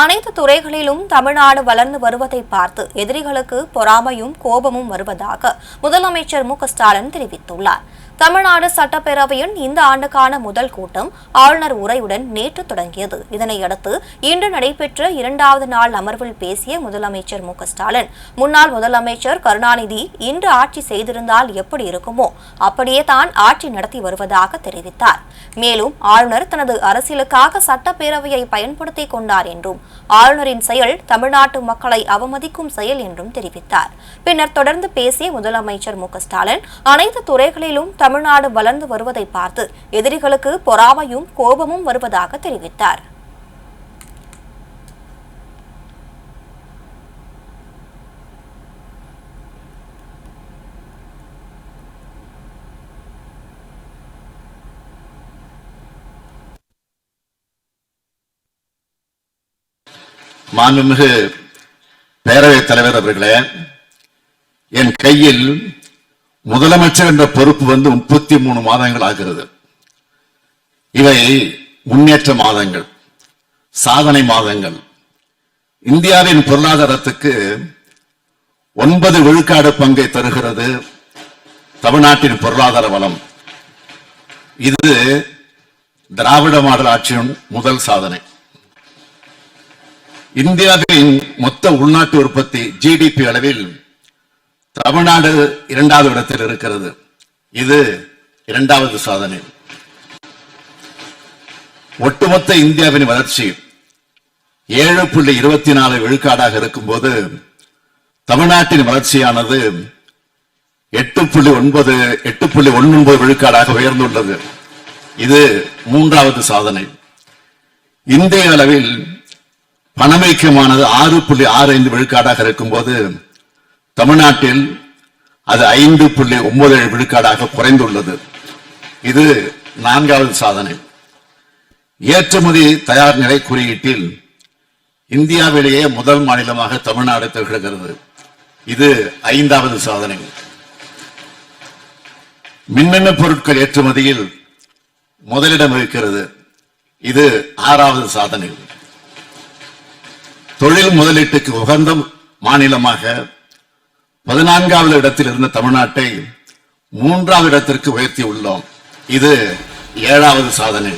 அனைத்து துறைகளிலும் தமிழ்நாடு வளர்ந்து வருவதை பார்த்து எதிரிகளுக்கு பொறாமையும் கோபமும் வருவதாக முதலமைச்சர் மு ஸ்டாலின் தெரிவித்துள்ளார். தமிழ்நாடு சட்டப்பேரவையின் இந்த ஆண்டுக்கான முதல் கூட்டம் ஆளுநர் உரையுடன் நேற்று தொடங்கியது. இதனையடுத்து இன்று நடைபெற்ற இரண்டாவது நாள் அமர்வில் பேசிய முதலமைச்சர் மு ஸ்டாலின் முன்னாள் முதலமைச்சர் கருணாநிதி இன்று ஆட்சி செய்திருந்தால் எப்படி இருக்குமோ அப்படியே தான் ஆட்சி நடத்தி வருவதாக தெரிவித்தார். மேலும் ஆளுநர் தனது அரசியலுக்காக சட்டப்பேரவையை பயன்படுத்திக் கொண்டார் என்றும் ஆளுநரின் செயல் தமிழ்நாட்டு மக்களை அவமதிக்கும் செயல் என்றும் தெரிவித்தார். பின்னர் தொடர்ந்து பேசிய முதலமைச்சர் மு. ஸ்டாலின் அனைத்து துறைகளிலும் தமிழ்நாடு வளர்ந்து வருவதை பார்த்து எதிரிகளுக்கு பொறாமையும் கோபமும் வருவதாக தெரிவித்தார். மாண்புமிகு பேரவைத் தலைவர் அவர்களே என் கையில் முதலமைச்சர் என்ற பொறுப்பு வந்து முப்பத்தி மூணு மாதங்கள் ஆகிறது. இவை முன்னேற்ற மாதங்கள் சாதனை மாதங்கள். இந்தியாவின் பொருளாதாரத்துக்கு ஒன்பது விழுக்காடு பங்கை தருகிறது தமிழ்நாட்டின் பொருளாதார வளம். இது திராவிட மாடல் ஆட்சியின் முதல் சாதனை. இந்தியாவின் மொத்த உள்நாட்டு உற்பத்தி ஜிடிபி அளவில் தமிழ்நாடு இரண்டாவது இடத்தில் இருக்கிறது. இது இரண்டாவது சாதனை. ஒட்டுமொத்த இந்தியாவின் வளர்ச்சி ஏழு புள்ளி இருபத்தி நாலு விழுக்காடாக இருக்கும்போது தமிழ்நாட்டின் வளர்ச்சியானது எட்டு புள்ளி ஒன்பது எட்டு புள்ளி ஒன்பது விழுக்காடாக உயர்ந்துள்ளது. இது மூன்றாவது சாதனை. இந்திய அளவில் பணமைக்கியமானது ஆறு புள்ளி ஆறு ஐந்து விழுக்காடாக இருக்கும்போது தமிழ்நாட்டில் அது ஐந்து புள்ளி ஒன்பது ஏழு விழுக்காடாக குறைந்துள்ளது. இது நான்காவது சாதனை. ஏற்றுமதி தயார் நிலை குறியீட்டில் இந்தியாவிலேயே முதல் மாநிலமாக தமிழ்நாடு திகழ்கிறது. இது ஐந்தாவது சாதனை. மின்னணு பொருட்கள் ஏற்றுமதியில் முதலிடம் இருக்கிறது இது ஆறாவது சாதனை. தொழில் முதலீட்டுக்கு உகந்த மாநிலமாக பதினான்காவது இடத்தில் இருந்த தமிழ்நாட்டை மூன்றாவது இடத்திற்கு உயர்த்தி உள்ளோம். இது ஏழாவது சாதனை.